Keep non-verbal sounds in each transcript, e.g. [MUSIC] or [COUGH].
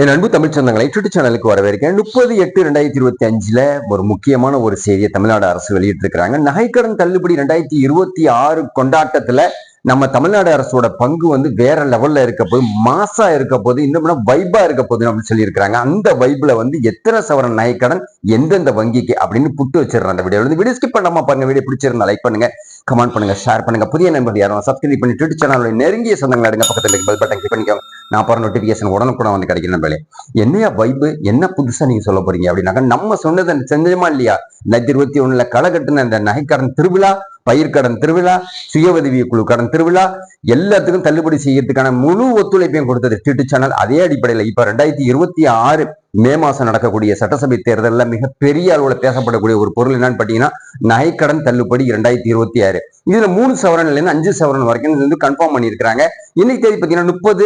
என் அன்பு தமிழ் சொந்தங்களை யூடியூப் சேனலுக்கு வரவேற்கிறேன். முப்பது எட்டு ரெண்டாயிரத்தி இருபத்தி அஞ்சுல ஒரு முக்கியமான ஒரு செய்தியை தமிழ்நாடு அரசு வெளியிட்டிருக்கிறாங்க. நகைக்கடன் தள்ளுபடி ரெண்டாயிரத்தி இருபத்தி ஆறு கொண்டாட்டத்துல நம்ம தமிழ்நாடு அரசோட பங்கு வந்து வேற லெவல்ல இருக்க போது மாசா இருக்க போது இன்னும் வைபா இருக்க போது அப்படின்னு சொல்லியிருக்கிறாங்க. அந்த வைப்ல வந்து எத்தனை சவரன் நகைக்கடன் எந்தெந்த வங்கிக்கு அப்படின்னு புட்டு வச்சிடறேன் அந்த வீடியோ வந்து வீடியோ ஸ்கிப் பண்ணாம பாருங்க. வீடியோ பிடிச்சிருந்தா லைக் பண்ணுங்க கமெண்ட் பண்ணுங்க ஷேர் பண்ணுங்க. புதிய நண்பர் யாரும் சப்ஸ்கிரைப் பண்ணி ட்விட்டர் சேனலோட நெருங்கிய சொந்தங்கள் அடுங்க. பக்கத்துல பெல் பட்டன் கிளிக் பண்ணிக்கோங்க. நான் போற நோட்டிபிகேஷன் உடனுக்குடன் வந்து கிடைக்கும் நம்பளே என்னையா வைப்பு என்ன புதுசா நீங்க சொல்ல போறீங்க அப்படின்னாக்க நம்ம சொன்னது செஞ்சமா இல்லையா? ரெண்டாயிரத்தி இருபத்தி ஒண்ணுல களை கட்டுன அந்த நகைக்கடன் திருவிழா பயிர்க்கடன் திருவிழா சுய உதவி குழு கடன் திருவிழா எல்லாத்துக்கும் தள்ளுபடி செய்யறதுக்கான முழு ஒத்துழைப்பையும் கொடுத்தது டிடி சேனல் அதே அடிப்படையில் இப்ப ரெண்டாயிரத்தி இருபத்தி ஆறு மே மாசம் நடக்கக்கூடிய சட்டசபை தேர்தலில் மிகப்பெரிய அளவில் பேசப்படக்கூடிய ஒரு பொருள் என்னன்னு பாத்தீங்கன்னா நகைக்கடன் தள்ளுபடி இரண்டாயிரத்தி இருபத்தி ஆறு. இதுல மூணு சவரன்ல இருந்து அஞ்சு சவரன் வரைக்கும் வந்து கன்ஃபார்ம் பண்ணியிருக்கிறாங்க. இன்னைக்கு தேதி பாத்தீங்கன்னா முப்பது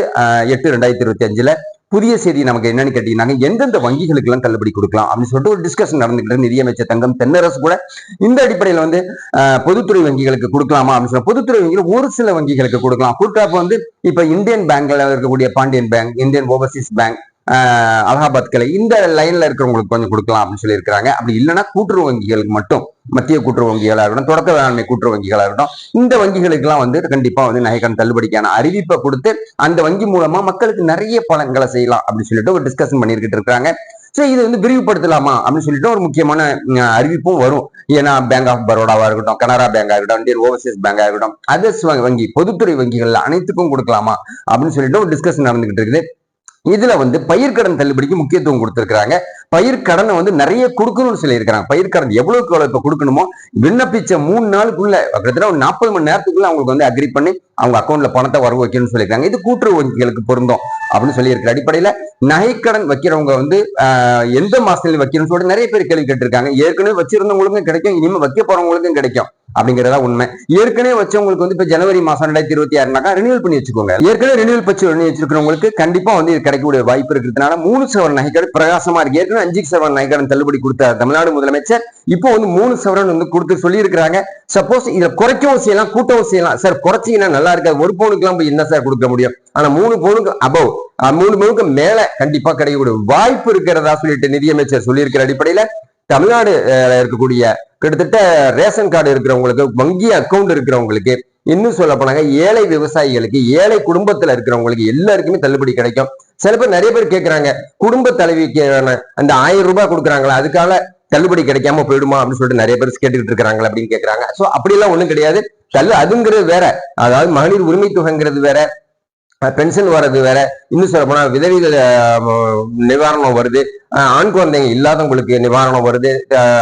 எட்டு ரெண்டாயிரத்தி இருபத்தி அஞ்சுல புதிய செய்தி நமக்கு என்னன்னு கேட்டீங்கன்னா எந்தெந்த வங்கிகளுக்கு எல்லாம் தள்ளுபடி கொடுக்கலாம் அப்படின்னு சொல்லிட்டு ஒரு டிஸ்கஷன் நடந்துகிட்டு நிதியமைச்சர் தங்கம் தென்னரசு கூட இந்த அடிப்படையில் வந்து பொதுத்துறை வங்கிகளுக்கு கொடுக்கலாமா அப்படின்னு சொல்ல பொதுத்துறை வங்கிகள் ஒரு சில வங்கிகளுக்கு கொடுக்கலாம். கூட்டாப்ப வந்து இப்ப இந்தியன் பேங்க்ல இருக்கக்கூடிய Pandian bank Indian overseas bank Allahabad கிளை இந்த லைன்ல இருக்கிறவங்களுக்கு கொஞ்சம் கொடுக்கலாம் அப்படின்னு சொல்லியிருக்கிறாங்க. அப்படி இல்லைன்னா கூட்டுறவு வங்கிகளுக்கு மட்டும் மத்திய கூட்டுறவு வங்கிகளாக இருக்கட்டும் தொடக்க வேளாண்மை கூட்டுறவு வங்கிகளாக இருக்கட்டும் இந்த வங்கிகளுக்கெல்லாம் வந்து கண்டிப்பாக வந்து நகைக்கடன் தள்ளுபடிக்கான அறிவிப்பை கொடுத்து அந்த வங்கி மூலமா மக்களுக்கு நிறைய பலன்களை செய்யலாம் அப்படின்னு சொல்லிட்டு ஒரு டிஸ்கஷன் பண்ணியிருக்கிட்டு இருக்காங்க ஸோ இது வந்து விரிவுபடுத்தலாமா அப்படின்னு சொல்லிட்டு ஒரு முக்கியமான அறிவிப்பும் வரும். ஏன்னா பேங்க் ஆஃப் பரோடாவாக இருக்கட்டும் கனரா பேங்காக இருக்கட்டும் இந்தியன் ஓவர்சீஸ் பேங்காக இருக்கட்டும் அதர்ஸ் வங்கி பொதுத்துறை வங்கிகள் அனைத்துக்கும் கொடுக்கலாமா அப்படின்னு சொல்லிட்டு ஒரு டிஸ்கஷன் நடந்துகிட்டு இருக்குது. இதுல வந்து பயிர்க்கடன் தள்ளுபடிக்கு முக்கியத்துவம் கொடுத்திருக்கிறாங்க. பயிர்க்கடனை வந்து நிறைய கொடுக்கணும்னு சொல்லியிருக்கிறாங்க. பயிர்க்கடன் எவ்வளவுக்கு எவ்வளவு இப்ப கொடுக்கணுமோ விண்ணப்பிச்ச மூணு நாளுக்குள்ள கிட்டத்தட்ட ஒரு நாற்பது மணி நேரத்துக்குள்ள அவங்களுக்கு வந்து அக்ரி பண்ணி அவங்க அக்கௌண்ட்ல பணத்தை வர வைக்கணும்னு சொல்லியிருக்காங்க. இது கூட்டுறவு வங்கிகளுக்கு பொருந்தும் அப்படின்னு சொல்லியிருக்கிற அடிப்படையில நகைக்கடன் வைக்கிறவங்க வந்து எந்த மாசத்துல வைக்கணும்னு சொல்லிட்டு நிறைய பேர் கேள்வி கேட்டிருக்காங்க. ஏற்கனவே வச்சிருந்தவங்களுக்கும் கிடைக்கும் இனிமே வைக்க போறவங்களுக்கும் கிடைக்கும். அப்படிங்கிறதா உண்மை. ஏற்கனவே வச்சவங்களுக்கு வந்து இப்ப ஜனவரி மாசம் ரெண்டாயிரத்தி இருபத்தி ஆறுனாக்கா ரினியூல் பண்ணி வச்சுக்கோங்க. ஏற்கனவே ரினியூல் பண்ணி வச்சிருக்கிறவங்களுக்கு கண்டிப்பா வந்து இது கிடைக்கக்கூடிய வாய்ப்பு இருக்கிறதுனால மூணு சவரன் நகைக்கடன் பிரகாசமா இருக்கு. ஏற்கனவே அஞ்சு சவரன் நகைக்கடன் தள்ளுபடி கொடுத்த தமிழ்நாடு முதலமைச்சர் இப்போ வந்து மூணு சவரன் வந்து கொடுத்து சொல்லி இருக்கிறாங்க சப்போஸ் இதை குறைக்கவும் செய்யலாம் கூட்டவும் செய்யலாம். சார் குறைச்சிங்கன்னா நல்லா இருக்காது. ஒரு பவுனுக்கு எல்லாம் போய் என்ன சார் கொடுக்க முடியும்? ஆனா மூணு பவுனுக்கு அபவ் மூணு பவுனுக்கு மேல கண்டிப்பா கிடைக்கக்கூடிய வாய்ப்பு இருக்கிறதா சொல்லிட்டு நிதியமைச்சர் சொல்லியிருக்கிற அடிப்படையில தமிழ்நாடு இருக்கக்கூடிய கிட்டத்தட்ட ரேஷன் கார்டு இருக்கிறவங்களுக்கு வங்கி அக்கௌண்ட் இருக்கிறவங்களுக்கு இன்னும் சொல்ல போனாங்க ஏழை விவசாயிகளுக்கு ஏழை குடும்பத்துல இருக்கிறவங்களுக்கு எல்லாருக்குமே தள்ளுபடி கிடைக்கும். சில பேர் நிறைய பேர் கேட்கிறாங்க குடும்ப தலைவிக்கான அந்த ஆயிரம் ரூபாய் கொடுக்குறாங்களா அதுக்காக தள்ளுபடி கிடைக்காம போயிடுமா அப்படின்னு சொல்லிட்டு நிறைய பேர் கேட்டுக்கிட்டு இருக்கிறாங்களா அப்படின்னு கேட்கறாங்க சோ அப்படிலாம் ஒண்ணும் கிடையாது. தள்ளு அதுங்கிறது வேற. அதாவது மகளிர் உரிமை தொகைங்கிறது வேற. பென்ஷன் வர்றது வேற. இன்னும் சொல்ல போனா விதவித நிவாரணம் வருது. ஆண் குழந்தைங்க இல்லாதவங்களுக்கு நிவாரணம் வருது.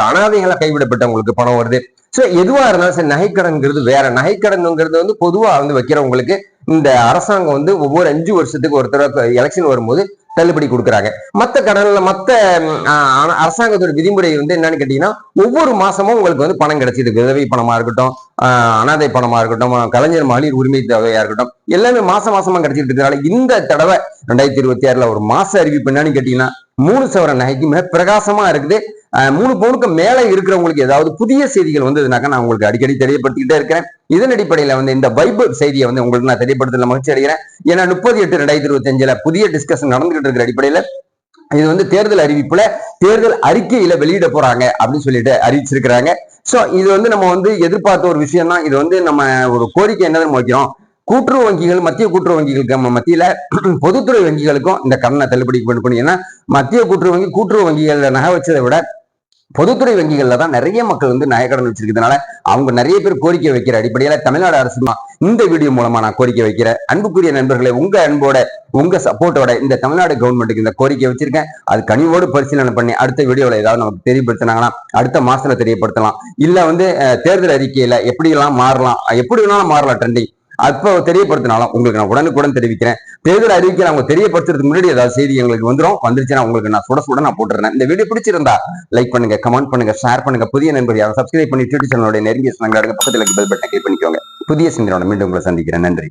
அனாதைகளை கைவிடப்பட்டவங்களுக்கு பணம் வருது. ஸோ எதுவா இருந்தாலும் சரி நகைக்கடன்ங்கிறது வேற. நகைக்கடனுங்கிறது வந்து பொதுவா வந்து வைக்கிறவங்களுக்கு இந்த அரசாங்கம் வந்து ஒவ்வொரு அஞ்சு வருஷத்துக்கு ஒரு தடவை எலெக்ஷன் வரும்போது தள்ளுபடி கொடுக்குறாங்க. மற்ற கடன்ல மற்ற அரசாங்கத்தோட விதிமுறை வந்து என்னன்னு கேட்டீங்கன்னா ஒவ்வொரு மாசமும் உங்களுக்கு வந்து பணம் கிடைச்சிது. விதவை பணமா இருக்கட்டும் அனாதை பணமா இருக்கட்டும் கலைஞர் மகளிர் உரிமை தொகையா இருக்கட்டும் எல்லாமே மாசம் மாசமா கிடைச்சிட்டு இருக்கிறனால இந்த தடவை ரெண்டாயிரத்தி இருபத்தி ஆறுல ஒரு மாச அறிவிப்பு என்னன்னு கேட்டீங்கன்னா மூணு சவர நகைக்கு மிக பிரகாசமா இருக்குது. மூணு பவுனுக்கு மேல இருக்கிறவங்களுக்கு ஏதாவது புதிய செய்திகள் வந்ததுனாக்கா நான் உங்களுக்கு அடிக்கடி தெரியப்படுத்திக்கிட்டே இருக்கிறேன். இதன் அடிப்படையில வந்து இந்த பைபிள் செய்தியை வந்து உங்களுக்கு நான் தெரியப்படுத்தல மகிழ்ச்சி அடைகிறேன். ஏன்னா முப்பது எட்டு ரெண்டாயிரத்தி இருபத்தி அஞ்சுல புதிய டிஸ்கஷன் நடந்துகிட்டு இருக்கிற அடிப்படையில இது வந்து தேர்தல் அறிவிப்புல தேர்தல் அறிக்கையில வெளியிட போறாங்க அப்படின்னு சொல்லிட்டு அறிவிச்சிருக்கிறாங்க. சோ இது வந்து நம்ம வந்து எதிர்பார்த்த ஒரு விஷயம் தான் இது வந்து நம்ம ஒரு கோரிக்கை என்னதான் வைக்கிறோம்? கூட்டுறவு வங்கிகள் மத்திய கூட்டுறவு வங்கிகளுக்கு மத்தியில [CLEARS THROAT] பொதுத்துறை வங்கிகளுக்கும் இந்த கடனை தள்ளுபடி பண்ணணும். ஏன்னா மத்திய கூட்டுறவு வங்கி கூட்டுறவு வங்கிகள் நகை வச்சதை விட பொதுத்துறை வங்கிகள்ல தான் நிறைய மக்கள் வந்து நகைக்கடன் வச்சிருக்கிறதுனால அவங்க நிறைய பேர் கோரிக்கை வைக்கிற அடிப்படையில தமிழ்நாடு அரசு இந்த வீடியோ மூலமா நான் கோரிக்கை வைக்கிறேன் அன்புக்குரிய நண்பர்களை உங்க அன்போட உங்க சப்போர்ட்டோட இந்த தமிழ்நாடு கவர்மெண்ட்டுக்கு இந்த கோரிக்கை வச்சிருக்கேன். அது கனிவோடு பரிசீலனை பண்ணி அடுத்த வீடியோல ஏதாவது நமக்கு தெரியப்படுத்தினாங்கன்னா அடுத்த மாசத்துல தெரியப்படுத்தலாம். இல்ல வந்து தேர்தல் அறிக்கையில எப்படி எல்லாம் மாறலாம் எப்படி வேணாலும் மாறலாம் ட்ரெண்டிங் அப்போ தெரியப்படுத்தினாலும் உங்களுக்கு நான் உடனுக்குடன் தெரிவிக்கிறேன். தேர்தல் அறிவிக்கை அவங்க தெரியப்படுத்துறதுக்கு முன்னாடி ஏதாவது செய்தி எங்களுக்கு வந்துடும் வந்துருச்சுன்னா உங்களுக்கு நான் சுட சுட நான் போட்டுறேன். இந்த வீடியோ பிடிச்சிருந்தா லைக் பண்ணுங்க கமெண்ட் பண்ணுங்க ஷேர் பண்ணுங்க. புதிய நண்பர் யாரும் சப்ஸ்கிரைப் பண்ணி யூடியூப் சேனலோட நெருங்கிய பக்கத்தில் பெல் பட்டன் கிளிக் பண்ணிக்கோங்க. புதிய சிந்தனோட மீண்டும் உங்களை சந்திக்கிறேன். நன்றி.